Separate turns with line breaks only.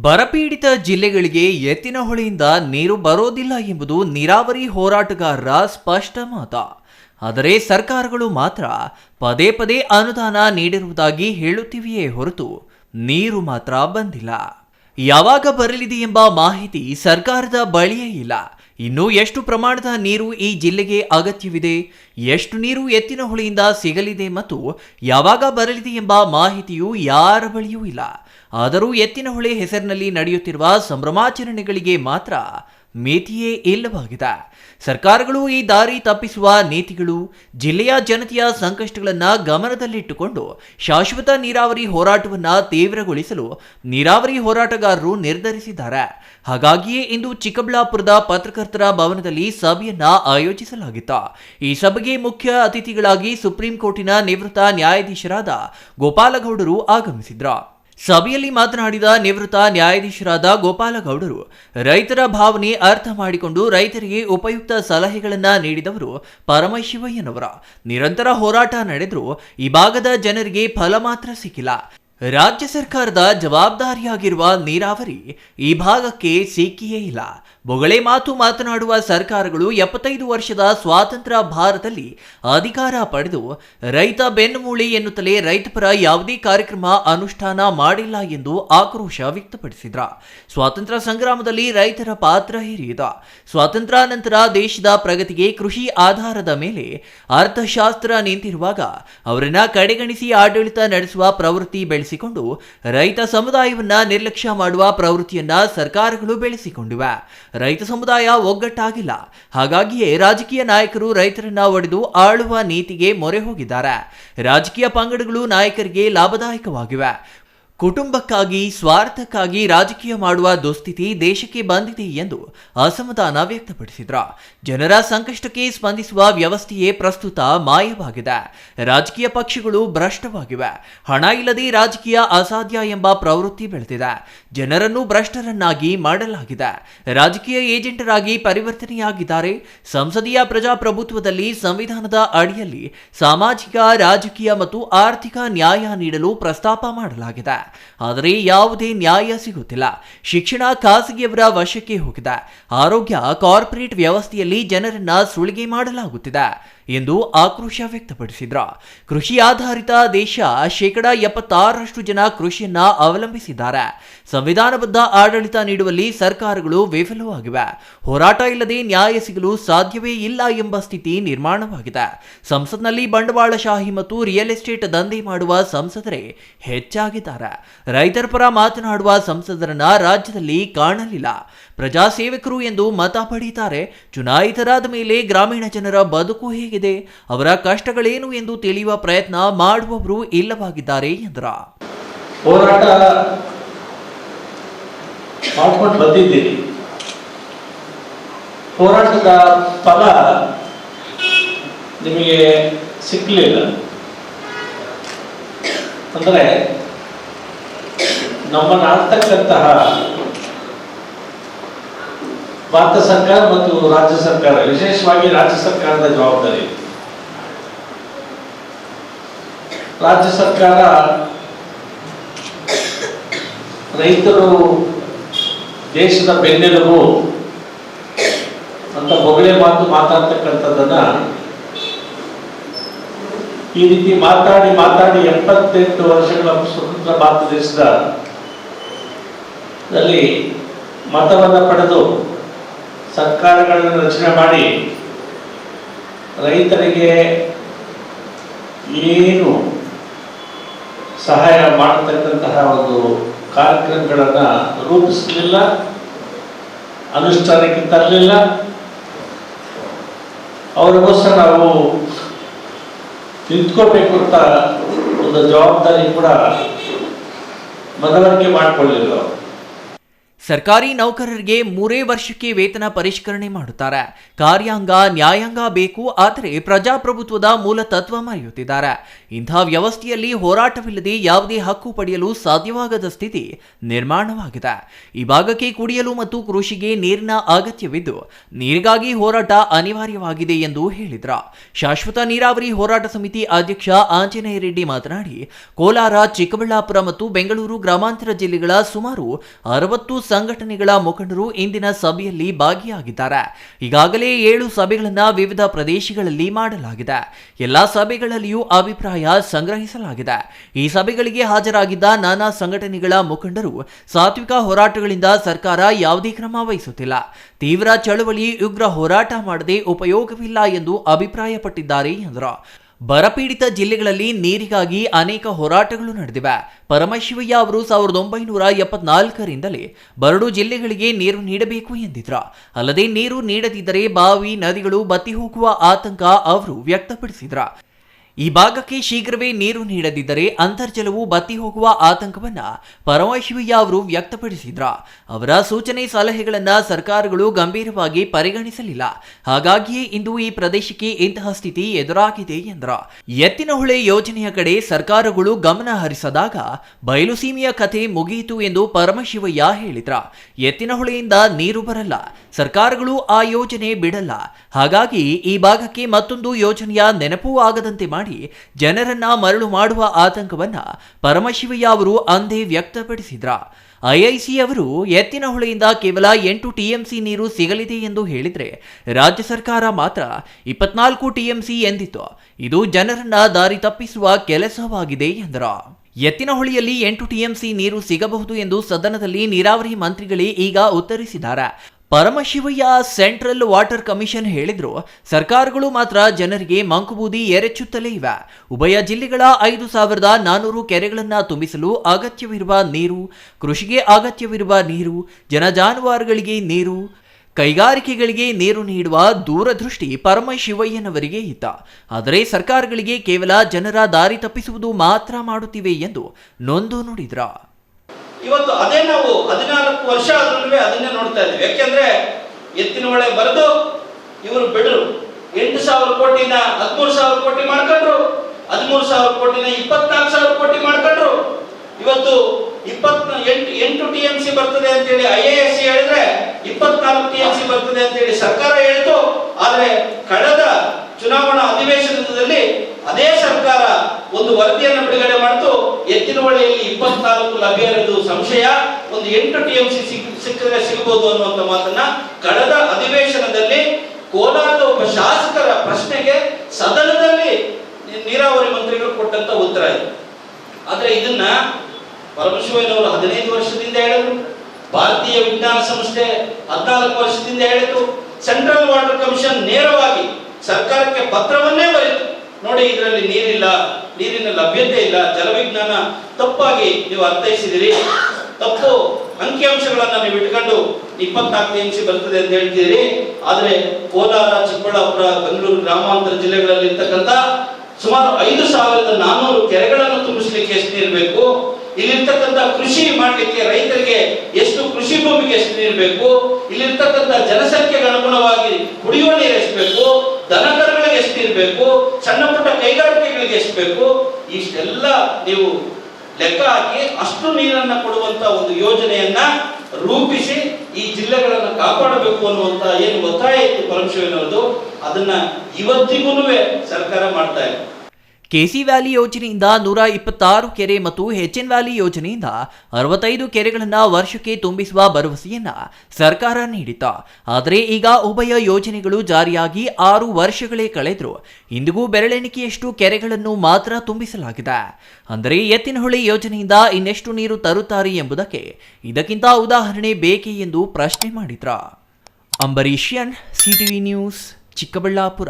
ಬರಪೀಡಿತ ಜಿಲ್ಲೆಗಳಿಗೆ ಎತ್ತಿನ ಹೊಳೆಯಿಂದ ನೀರು ಬರೋದಿಲ್ಲ ಎಂಬುದು ನೀರಾವರಿ ಹೋರಾಟಗಾರರ ಸ್ಪಷ್ಟ ಮಾತ. ಆದರೆ ಸರ್ಕಾರಗಳು ಮಾತ್ರ ಪದೇ ಪದೇ ಅನುದಾನ ನೀಡಿರುವುದಾಗಿ ಹೇಳುತ್ತಿವೆಯೇ ಹೊರತು ನೀರು ಮಾತ್ರ ಬಂದಿಲ್ಲ. ಯಾವಾಗ ಬರಲಿದೆ ಎಂಬ ಮಾಹಿತಿ ಸರ್ಕಾರದ ಬಳಿಯೇ ಇಲ್ಲ. ಇನ್ನು ಎಷ್ಟು ಪ್ರಮಾಣದ ನೀರು ಈ ಜಿಲ್ಲೆಗೆ ಅಗತ್ಯವಿದೆ, ಎಷ್ಟು ನೀರು ಎತ್ತಿನ ಹೊಳೆಯಿಂದ ಸಿಗಲಿದೆ ಮತ್ತು ಯಾವಾಗ ಬರಲಿದೆ ಎಂಬ ಮಾಹಿತಿಯು ಯಾರ ಬಳಿಯೂ ಇಲ್ಲ. ಆದರೂ ಎತ್ತಿನ ಹೊಳೆ ಹೆಸರಿನಲ್ಲಿ ನಡೆಯುತ್ತಿರುವ ಸಂಭ್ರಮಾಚರಣೆಗಳಿಗೆ ಮಾತ್ರ ಮಿತಿಯೇ ಇಲ್ಲವಾಗಿದೆ. ಸರ್ಕಾರಗಳು ಈ ದಾರಿ ತಪ್ಪಿಸುವ ನೀತಿಗಳು ಜಿಲ್ಲೆಯ ಜನತೆಯ ಸಂಕಷ್ಟಗಳನ್ನು ಗಮನದಲ್ಲಿಟ್ಟುಕೊಂಡು ಶಾಶ್ವತ ನೀರಾವರಿ ಹೋರಾಟವನ್ನು ತೀವ್ರಗೊಳಿಸಲು ನೀರಾವರಿ ಹೋರಾಟಗಾರರು ನಿರ್ಧರಿಸಿದ್ದಾರೆ. ಹಾಗಾಗಿಯೇ ಇಂದು ಚಿಕ್ಕಬಳ್ಳಾಪುರದ ಪತ್ರಕರ್ತರ ಭವನದಲ್ಲಿ ಸಭೆಯನ್ನ ಆಯೋಜಿಸಲಾಗಿತ್ತು. ಈ ಸಭೆಗೆ ಮುಖ್ಯ ಅತಿಥಿಗಳಾಗಿ ಸುಪ್ರೀಂ ಕೋರ್ಟಿನ ನಿವೃತ್ತ ನ್ಯಾಯಾಧೀಶರಾದ ಗೋಪಾಲಗೌಡರು ಆಗಮಿಸಿದ್ರು ಸಭೆಯಲ್ಲಿ ಮಾತನಾಡಿದ ನಿವೃತ್ತ ನ್ಯಾಯಾಧೀಶರಾದ ಗೋಪಾಲಗೌಡರು, ರೈತರ ಭಾವನೆ ಅರ್ಥ ಮಾಡಿಕೊಂಡು ರೈತರಿಗೆ ಉಪಯುಕ್ತ ಸಲಹೆಗಳನ್ನ ನೀಡಿದವರು ಪರಮಶಿವಯ್ಯನವರ. ನಿರಂತರ ಹೋರಾಟ ನಡೆದರೂ ಈ ಭಾಗದ ಜನರಿಗೆ ಫಲ ಮಾತ್ರ ಸಿಕ್ಕಿಲ್ಲ. ರಾಜ್ಯ ಸರ್ಕಾರದ ಜವಾಬ್ದಾರಿಯಾಗಿರುವ ನೀರಾವರಿ ಈ ಭಾಗಕ್ಕೆ ಸಿಕ್ಕಿಯೇ ಇಲ್ಲ. ಬೊಗಳೆ ಮಾತು ಮಾತನಾಡುವ ಸರ್ಕಾರಗಳು ಎಪ್ಪತ್ತೈದು ವರ್ಷದ ಸ್ವಾತಂತ್ರ್ಯ ಭಾರತದಲ್ಲಿ ಅಧಿಕಾರ ಪಡೆದು ರೈತ ಬೆನ್ನುಮೂಳಿ ಎನ್ನುತ್ತಲೇ ರೈತಪರ ಯಾವುದೇ ಕಾರ್ಯಕ್ರಮ, ಅನುಷ್ಠಾನ ಮಾಡಿಲ್ಲ ಎಂದು ಆಕ್ರೋಶ ವ್ಯಕ್ತಪಡಿಸಿದ್ರ. ಸ್ವಾತಂತ್ರ್ಯ ಸಂಗ್ರಾಮದಲ್ಲಿ ರೈತರ ಪಾತ್ರ ಹಿರಿಯದ. ಸ್ವಾತಂತ್ರ್ಯ ನಂತರ ದೇಶದ ಪ್ರಗತಿಗೆ ಕೃಷಿ ಆಧಾರದ ಮೇಲೆ ಅರ್ಥಶಾಸ್ತ್ರ ನಿಂತಿರುವಾಗ ಅವರನ್ನ ಕಡೆಗಣಿಸಿ ಆಡಳಿತ ನಡೆಸುವ ಪ್ರವೃತ್ತಿ ಬೆಳೆಸಿಕೊಂಡು ರೈತ ಸಮುದಾಯವನ್ನ ನಿರ್ಲಕ್ಷ್ಯ ಮಾಡುವ ಪ್ರವೃತ್ತಿಯನ್ನ ಸರ್ಕಾರಗಳು ಬೆಳೆಸಿಕೊಂಡಿವೆ. ರೈತ ಸಮುದಾಯ ಒಗ್ಗಟ್ಟಾಗಿಲ್ಲ. ಹಾಗಾಗಿಯೇ ರಾಜಕೀಯ ನಾಯಕರು ರೈತರನ್ನ ಒಡೆದು ಆಳುವ ನೀತಿಗೆ ಮೊರೆ ಹೋಗಿದ್ದಾರೆ. ರಾಜಕೀಯ ಪಂಗಡಗಳು ನಾಯಕರಿಗೆ ಲಾಭದಾಯಕವಾಗಿವೆ. ಕುಟುಂಬಕ್ಕಾಗಿ, ಸ್ವಾರ್ಥಕ್ಕಾಗಿ ರಾಜಕೀಯ ಮಾಡುವ ದುಸ್ಥಿತಿ ದೇಶಕ್ಕೆ ಬಂದಿದೆ ಎಂದು ಅಸಮಾಧಾನ ವ್ಯಕ್ತಪಡಿಸಿದ್ರ. ಜನರ ಸಂಕಷ್ಟಕ್ಕೆ ಸ್ಪಂದಿಸುವ ವ್ಯವಸ್ಥೆಯೇ ಪ್ರಸ್ತುತ ಮಾಯವಾಗಿದೆ. ರಾಜಕೀಯ ಪಕ್ಷಗಳು ಭ್ರಷ್ಟವಾಗಿವೆ. ಹಣ ಇಲ್ಲದೆ ರಾಜಕೀಯ ಅಸಾಧ್ಯ ಎಂಬ ಪ್ರವೃತ್ತಿ ಬೆಳೆದಿದೆ. ಜನರನ್ನು ಭ್ರಷ್ಟರನ್ನಾಗಿ ಮಾಡಲಾಗಿದೆ. ರಾಜಕೀಯ ಏಜೆಂಟರಾಗಿ ಪರಿವರ್ತನೆಯಾಗಿದ್ದಾರೆ. ಸಂಸದೀಯ ಪ್ರಜಾಪ್ರಭುತ್ವದಲ್ಲಿ ಸಂವಿಧಾನದ ಅಡಿಯಲ್ಲಿ ಸಾಮಾಜಿಕ, ರಾಜಕೀಯ ಮತ್ತು ಆರ್ಥಿಕ ನ್ಯಾಯ ನೀಡಲು ಪ್ರಸ್ತಾಪ ಮಾಡಲಾಗಿದೆ. ಆದರೆ ಯಾವುದೇ ನ್ಯಾಯ ಸಿಗುತ್ತಿಲ್ಲ. ಶಿಕ್ಷಣ ಖಾಸಗಿಯವರ ವಶಕ್ಕೆ ಹೋಗಿದೆ. ಆರೋಗ್ಯ, ಕಾರ್ಪೊರೇಟ್ ವ್ಯವಸ್ಥೆಯಲ್ಲಿ ಜನರನ್ನ ಸುಳಿಗೆ ಮಾಡಲಾಗುತ್ತಿದೆ. ಎಂದು ಆಕ್ರೋಶ ವ್ಯಕ್ತಪಡಿಸಿದ್ರ. ಕೃಷಿ ಆಧಾರಿತ ದೇಶ ಶೇಕಡ ಎಪ್ಪತ್ತಾರರಷ್ಟು ಜನ ಕೃಷಿಯನ್ನ ಅವಲಂಬಿಸಿದ್ದಾರೆ. ಸಂವಿಧಾನಬದ್ಧ ಆಡಳಿತ ನೀಡುವಲ್ಲಿ ಸರ್ಕಾರಗಳು ವಿಫಲವಾಗಿವೆ. ಹೋರಾಟ ಇಲ್ಲದೆ ನ್ಯಾಯ ಸಿಗಲು ಸಾಧ್ಯವೇ ಇಲ್ಲ ಎಂಬ ಸ್ಥಿತಿ ನಿರ್ಮಾಣವಾಗಿದೆ. ಸಂಸತ್ನಲ್ಲಿ ಬಂಡವಾಳಶಾಹಿ ಮತ್ತು ರಿಯಲ್ ಎಸ್ಟೇಟ್ ದಂಧೆ ಮಾಡುವ ಸಂಸದರೇ ಹೆಚ್ಚಾಗಿದ್ದಾರೆ. ರೈತರ ಪರ ಮಾತನಾಡುವ ಸಂಸದರನ್ನ ರಾಜ್ಯದಲ್ಲಿ ಕಾಣಲಿಲ್ಲ. ಪ್ರಜಾಸೇವಕರು ಎಂದು ಮತ ಪಡೆಯುತ್ತಾರೆ ಚುನಾಯಿತರಾದ ಮೇಲೆ ಗ್ರಾಮೀಣ ಜನರ ಬದುಕು ಹೇಗಿದೆ ಅವರ ಕಷ್ಟಗಳೇನು ಎಂದು ತಿಳಿಯುವ ಪ್ರಯತ್ನ ಮಾಡುವವರು ಇಲ್ಲವಾಗಿದ್ದಾರೆ ಎಂದರ.
ಹೋರಾಟ ಮಾಡ್ಕೊಂಡು ಬಂದಿದ್ದೀರಿ. ಹೋರಾಟದ ಫಲ ನಿಮಗೆ ಸಿಕ್ಕಲಿಲ್ಲ. ಅಂದರೆ ನಮ್ಮನ್ನು ಆಳ್ತಕ್ಕಂತಹ ಭಾರತ ಸರ್ಕಾರ ಮತ್ತು ರಾಜ್ಯ ಸರ್ಕಾರ, ವಿಶೇಷವಾಗಿ ರಾಜ್ಯ ಸರ್ಕಾರದ ಜವಾಬ್ದಾರಿ. ರಾಜ್ಯ ಸರ್ಕಾರ ರೈತರು ದೇಶದ ಬೆನ್ನೆಲುಬು ಅಂತ ಬೊಗಳೆ ಮಾತು ಮಾತಾಡ್ತಕ್ಕಂಥದ್ದನ್ನ ಈ ರೀತಿ ಮಾತಾಡಿ ಮಾತಾಡಿ ಎಪ್ಪತ್ತೆಂಟು ವರ್ಷಗಳ ಸ್ವತಂತ್ರ ಭಾರತ ದೇಶದ ದಲ್ಲಿ ಮತವನ್ನು ಪಡೆದು ಸರ್ಕಾರಗಳನ್ನು ರಚನೆ ಮಾಡಿ ರೈತರಿಗೆ ಏನು ಸಹಾಯ ಮಾಡತಕ್ಕಂತಹ ಒಂದು ಕಾರ್ಯಕ್ರಮಗಳನ್ನು ರೂಪಿಸಲಿಲ್ಲ, ಅನುಷ್ಠಾನಕ್ಕೆ ತರಲಿಲ್ಲ. ಅವರಿಗೋಸ್ಕರ ನಾವು ನಿಂತ್ಕೋಬೇಕು ಅಂತ ಒಂದು ಜವಾಬ್ದಾರಿ ಕೂಡ ಮನವರಿಕೆ ಮಾಡಿಕೊಳ್ಳಿಲ್ಲ.
ಸರ್ಕಾರಿ ನೌಕರರಿಗೆ ಮೂರೇ ವರ್ಷಕ್ಕೆ ವೇತನ ಪರಿಷ್ಕರಣೆ ಮಾಡುತ್ತಾರೆ. ಕಾರ್ಯಾಂಗ, ನ್ಯಾಯಾಂಗ ಬೇಕು, ಆದರೆ ಪ್ರಜಾಪ್ರಭುತ್ವದ ಮೂಲ ತತ್ವ ಮರೆಯುತ್ತಿದ್ದಾರೆ. ಇಂಥ ವ್ಯವಸ್ಥೆಯಲ್ಲಿ ಹೋರಾಟವಿಲ್ಲದೆ ಯಾವುದೇ ಹಕ್ಕು ಪಡೆಯಲು ಸಾಧ್ಯವಾಗದ ಸ್ಥಿತಿ ನಿರ್ಮಾಣವಾಗಿದೆ. ಈ ಭಾಗಕ್ಕೆ ಕುಡಿಯಲು ಮತ್ತು ಕೃಷಿಗೆ ನೀರಿನ ಅಗತ್ಯವಿದ್ದು, ನೀರಿಗಾಗಿ ಹೋರಾಟ ಅನಿವಾರ್ಯವಾಗಿದೆ ಎಂದು ಹೇಳಿದ್ರ. ಶಾಶ್ವತ ನೀರಾವರಿ ಹೋರಾಟ ಸಮಿತಿ ಅಧ್ಯಕ್ಷ ಆಂಜನೇಯ ರೆಡ್ಡಿ ಮಾತನಾಡಿ, ಕೋಲಾರ, ಚಿಕ್ಕಬಳ್ಳಾಪುರ ಮತ್ತು ಬೆಂಗಳೂರು ಗ್ರಾಮಾಂತರ ಜಿಲ್ಲೆಗಳ ಸುಮಾರು ಅರವತ್ತು ಸಂಘಟನೆಗಳ ಮುಖಂಡರು ಇಂದಿನ ಸಭೆಯಲ್ಲಿ ಭಾಗಿಯಾಗಿದ್ದಾರೆ. ಈಗಾಗಲೇ ಏಳು ಸಭೆಗಳನ್ನು ವಿವಿಧ ಪ್ರದೇಶಗಳಲ್ಲಿ ಮಾಡಲಾಗಿದೆ. ಎಲ್ಲಾ ಸಭೆಗಳಲ್ಲಿಯೂ ಅಭಿಪ್ರಾಯ ಸಂಗ್ರಹಿಸಲಾಗಿದೆ. ಈ ಸಭೆಗಳಿಗೆ ಹಾಜರಾಗಿದ್ದ ನಾನಾ ಸಂಘಟನೆಗಳ ಮುಖಂಡರು ಸಾತ್ವಿಕ ಹೋರಾಟಗಳಿಂದ ಸರ್ಕಾರ ಯಾವುದೇ ಕ್ರಮ ವಹಿಸುತ್ತಿಲ್ಲ. ತೀವ್ರ ಚಳವಳಿ, ಉಗ್ರ ಹೋರಾಟ ಮಾಡದೆ ಉಪಯೋಗವಿಲ್ಲ ಎಂದು ಅಭಿಪ್ರಾಯಪಟ್ಟಿದ್ದಾರೆ ಎಂದರು. ಬರಪೀಡಿತ ಜಿಲ್ಲೆಗಳಲ್ಲಿ ನೀರಿಗಾಗಿ ಅನೇಕ ಹೋರಾಟಗಳು ನಡೆದಿವೆ. ಪರಮಶಿವಯ್ಯ ಅವರು ಸಾವಿರದ ಒಂಬೈನೂರ ಎಪ್ಪತ್ನಾಲ್ಕರಿಂದಲೇ ಬರಡು ಜಿಲ್ಲೆಗಳಿಗೆ ನೀರು ನೀಡಬೇಕು ಎಂದಿದ್ರ. ಅಲ್ಲದೆ ನೀರು ನೀಡದಿದ್ದರೆ ಬಾವಿ, ನದಿಗಳು ಬತ್ತಿ ಹೋಗುವ ಆತಂಕ ಅವರು ವ್ಯಕ್ತಪಡಿಸಿದ್ರ. ಈ ಭಾಗಕ್ಕೆ ಶೀಘ್ರವೇ ನೀರು ನೀಡದಿದ್ದರೆ ಅಂತರ್ಜಲವು ಬತ್ತಿ ಹೋಗುವ ಆತಂಕವನ್ನ ಪರಮಶಿವಯ್ಯ ಅವರು ವ್ಯಕ್ತಪಡಿಸಿದ್ರ. ಅವರ ಸೂಚನೆ ಸಲಹೆಗಳನ್ನ ಸರ್ಕಾರಗಳು ಗಂಭೀರವಾಗಿ ಪರಿಗಣಿಸಲಿಲ್ಲ. ಹಾಗಾಗಿಯೇ ಇಂದು ಈ ಪ್ರದೇಶಕ್ಕೆ ಇಂತಹ ಸ್ಥಿತಿ ಎದುರಾಗಿದೆ ಎಂದ್ರ. ಎತ್ತಿನಹೊಳೆ ಯೋಜನೆಯ ಕಡೆ ಸರ್ಕಾರಗಳು ಗಮನ ಹರಿಸದಾಗ ಬಯಲುಸೀಮೆಯ ಕಥೆ ಮುಗಿಯಿತು ಎಂದು ಪರಮಶಿವಯ್ಯ ಹೇಳಿದ್ರ. ಎತ್ತಿನಹೊಳೆಯಿಂದ ನೀರು ಬರಲ್ಲ. ಸರ್ಕಾರಗಳು ಆ ಯೋಜನೆ ಬಿಡಲ್ಲ. ಹಾಗಾಗಿ ಈ ಭಾಗಕ್ಕೆ ಮತ್ತೊಂದು ಯೋಜನೆಯ ನೆನಪೂ ಆಗದಂತೆ ಮಾಡಿ ಜನರನ್ನ ಮರಳು ಮಾಡುವ ಆತಂಕವನ್ನ ಪರಮಶಿವಯ್ಯ ಅವರು ಅಂದೇ ವ್ಯಕ್ತಪಡಿಸಿದ್ರ. ಐಐಸಿ ಅವರು ಎತ್ತಿನಹೊಳೆಯಿಂದ ಕೇವಲ ಎಂಟು ಟಿಎಂಸಿ ನೀರು ಸಿಗಲಿದೆ ಎಂದು ಹೇಳಿದ್ರೆ ರಾಜ್ಯ ಸರ್ಕಾರ ಮಾತ್ರ ಇಪ್ಪತ್ನಾಲ್ಕು ಟಿಎಂಸಿ ಎಂದಿತ್ತು. ಇದು ಜನರನ್ನ ದಾರಿ ತಪ್ಪಿಸುವ ಕೆಲಸವಾಗಿದೆ ಎಂದರು. ಎತ್ತಿನಹೊಳೆಯಲ್ಲಿ ಎಂಟು ಟಿಎಂಸಿ ನೀರು ಸಿಗಬಹುದು ಎಂದು ಸದನದಲ್ಲಿ ನೀರಾವರಿ ಮಂತ್ರಿಗಳೇ ಈಗ ಉತ್ತರಿಸಿದ್ದಾರೆ. ಪರಮಶಿವಯ್ಯ ಸೆಂಟ್ರಲ್ ವಾಟರ್ ಕಮಿಷನ್ ಹೇಳಿದ್ರು, ಸರ್ಕಾರಗಳು ಮಾತ್ರ ಜನರಿಗೆ ಮಂಕುಬೂದಿ ಎರಚುತ್ತಲೇ ಇವೆ. ಉಭಯ ಜಿಲ್ಲೆಗಳ ಐದು ಸಾವಿರದ ನಾನೂರು ಕೆರೆಗಳನ್ನು ತುಂಬಿಸಲು ಅಗತ್ಯವಿರುವ ನೀರು, ಕೃಷಿಗೆ ಅಗತ್ಯವಿರುವ ನೀರು ಜನಜಾನುವಾರುಗಳಿಗೆ ನೀರು, ಕೈಗಾರಿಕೆಗಳಿಗೆ ನೀರು ನೀಡುವ ದೂರದೃಷ್ಟಿ ಪರಮಶಿವಯ್ಯನವರಿಗೆ ಹಿತ ಆದರೆ ಸರ್ಕಾರಗಳಿಗೆ ಕೇವಲ ಜನರ ದಾರಿ ತಪ್ಪಿಸುವುದು ಮಾತ್ರ ಮಾಡುತ್ತಿವೆ ಎಂದು ನೊಂದು ನುಡಿದ್ರ.
ಇವತ್ತು ಅದೇ ನಾವು ಹದಿನಾಲ್ಕು ವರ್ಷ ಆದ್ರೂ ಅದನ್ನೇ ನೋಡ್ತಾ ಇದ್ದೀವಿ. ಯಾಕೆಂದ್ರೆ ಎತ್ತಿನ ಒಳೆ ಬರೆದು ಇವರು ಬಿಡರು. ಎಂಟು ಸಾವಿರ ಕೋಟಿನ, ಹದಿಮೂರು ಸಾವಿರ ಕೋಟಿ ಮಾಡ್ಕೊಂಡ್ರು. ಹದಿಮೂರು ಸಾವಿರ ಕೋಟಿನ, ಇಪ್ಪತ್ನಾಲ್ಕು ಸಾವಿರ ಕೋಟಿ ಮಾಡ್ಕೊಂಡ್ರು. ಇವತ್ತು ಇಪ್ಪತ್ ಎಂಟು ಎಂಟು ಟಿ ಎಂ ಸಿ ಬರ್ತದೆ ಅಂತೇಳಿ ಐ ಎ ಎಸ್ ಹೇಳಿದ್ರೆ ಇಪ್ಪತ್ನಾಲ್ಕು ಟಿ ಎಂ ಸಿ ಬರ್ತದೆ ಅಂತೇಳಿ ಸರ್ಕಾರ ಹೇಳಿತು. ಆದ್ರೆ ಕಳೆದ ಚುನಾವಣಾ ಅಧಿವೇಶನದಲ್ಲಿ ಅದೇ ಒಂದು ವರದಿಯನ್ನು ಬಿಡುಗಡೆ ಮಾಡಿತು. ಎತ್ತಿನ ಹೊಳೆಯಲ್ಲಿ ಇಪ್ಪತ್ನಾಲ್ಕು ಲಭ್ಯ ಇರೋದು ಸಂಶಯ. ಒಂದು ಎಂಟು ಟಿ ಎಂ ಸಿ ಸಿಕ್ಕಿದ್ರೆ ಸಿಗಬಹುದು ಅನ್ನುವಂತ ಮಾತನ್ನ ಕಳೆದ ಅಧಿವೇಶನದಲ್ಲಿ ಕೋಲಾರದ ಒಬ್ಬ ಶಾಸಕರ ಪ್ರಶ್ನೆಗೆ ಸದನದಲ್ಲಿ ನೀರಾವರಿ ಮಂತ್ರಿಗಳು ಕೊಟ್ಟಂತ ಉತ್ತರ ಇದೆ. ಆದ್ರೆ ಇದನ್ನ ಪರಮಶಿವಯ್ಯನವರು ಹದಿನೈದು ವರ್ಷದಿಂದ ಹೇಳಿದ್ರು. ಭಾರತೀಯ ವಿಜ್ಞಾನ ಸಂಸ್ಥೆ ಹದಿನಾಲ್ಕು ವರ್ಷದಿಂದ ಹೇಳಿತು. ಸೆಂಟ್ರಲ್ ವಾಟರ್ ಕಮಿಷನ್ ನೇರವಾಗಿ ಸರ್ಕಾರಕ್ಕೆ ಪತ್ರವನ್ನೇ ಬರೆಯಿತು. ನೋಡಿ, ಇದರಲ್ಲಿ ನೀರಿಲ್ಲ, ನೀರಿನ ಲಭ್ಯತೆ ಇಲ್ಲ, ಜಲವಿಜ್ಞಾನ ತಪ್ಪಾಗಿ ನೀವು ಅರ್ಥೈಸಿದಿರಿ. ತಪ್ಪು ಅಂಕಿಅಂಶಗಳನ್ನ ನೀವು ಇಟ್ಕೊಂಡು ಇಪ್ಪತ್ನಾಲ್ಕು ಇಂಚ್ ಬರ್ತದೆ ಅಂತ ಹೇಳ್ತೀರಿ ಆದ್ರೆ ಕೋಲಾರ, ಚಿಕ್ಕಬಳ್ಳಾಪುರ, ಬೆಂಗಳೂರು ಗ್ರಾಮಾಂತರ ಜಿಲ್ಲೆಗಳಲ್ಲಿ ಇರ್ತಕ್ಕಂಥ ಸುಮಾರು ಐದು ಸಾವಿರದ ನಾನೂರು ಕೆರೆಗಳನ್ನು ತುಂಬಿಸ್ಲಿಕ್ಕೆ ಎಷ್ಟು ನೀರು ಬೇಕು? ಇಲ್ಲಿರ್ತಕ್ಕಂಥ ಕೃಷಿ ಮಾಡಲಿಕ್ಕೆ ರೈತರಿಗೆ ಎಷ್ಟು ಕೃಷಿ ಭೂಮಿಗೆ ಎಷ್ಟು ನೀರು ಬೇಕು? ಇಲ್ಲಿರ್ತಕ್ಕಂಥ ಜನಸಂಖ್ಯೆಗೆ ಅನುಗುಣವಾಗಿ ಕುಡಿಯುವ ನೀರು ಎಷ್ಟು ಬೇಕು? ಬೇಕು ಸಣ್ಣ ಪುಟ್ಟ ಕೈಗಾರಿಕೆಗಳಿಗೆ ಎಷ್ಟು ಬೇಕು ಇಷ್ಟೆಲ್ಲ ನೀವು ಲೆಕ್ಕ ಹಾಕಿ ಅಷ್ಟು ನೀರನ್ನು ಕೊಡುವಂತ ಒಂದು ಯೋಜನೆಯನ್ನ ರೂಪಿಸಿ ಈ ಜಿಲ್ಲೆಗಳನ್ನು ಕಾಪಾಡಬೇಕು ಅನ್ನುವಂತ ಏನು ಒತ್ತಾಯ ಇತ್ತು ಪರಮಶಿವನವರದು ಅದನ್ನ ಇವತ್ತಿಗೂ ಸರ್ಕಾರ ಮಾಡ್ತಾ ಇದೆ.
ಕೆಸಿ ವ್ಯಾಲಿ ಯೋಜನೆಯಿಂದ ನೂರ ಇಪ್ಪತ್ತಾರು ಕೆರೆ ಮತ್ತು ಎನ್ ವ್ಯಾಲಿ ಯೋಜನೆಯಿಂದ ಅರವತ್ತೈದು ಕೆರೆಗಳನ್ನ ವರ್ಷಕ್ಕೆ ತುಂಬಿಸುವ ಭರವಸೆಯನ್ನ ಸರ್ಕಾರ ನೀಡಿತ್ತು. ಆದರೆ ಈಗ ಉಭಯ ಯೋಜನೆಗಳು ಜಾರಿಯಾಗಿ ಆರು ವರ್ಷಗಳೇ ಕಳೆದರೂ ಇಂದಿಗೂ ಬೆರಳೆಣಿಕೆಯಷ್ಟು ಕೆರೆಗಳನ್ನು ಮಾತ್ರ ತುಂಬಿಸಲಾಗಿದೆ. ಅಂದರೆ ಎತ್ತಿನಹೊಳೆ ಯೋಜನೆಯಿಂದ ಇನ್ನೆಷ್ಟು ನೀರು ತರುತ್ತಾರೆ ಎಂಬುದಕ್ಕೆ ಇದಕ್ಕಿಂತ ಉದಾಹರಣೆ ಬೇಕೇ ಎಂದು ಪ್ರಶ್ನೆ ಮಾಡಿದ್ರ. ಅಂಬರೀಷಿಯನ್ ಸಿಟಿವಿ ನ್ಯೂಸ್ ಚಿಕ್ಕಬಳ್ಳಾಪುರ.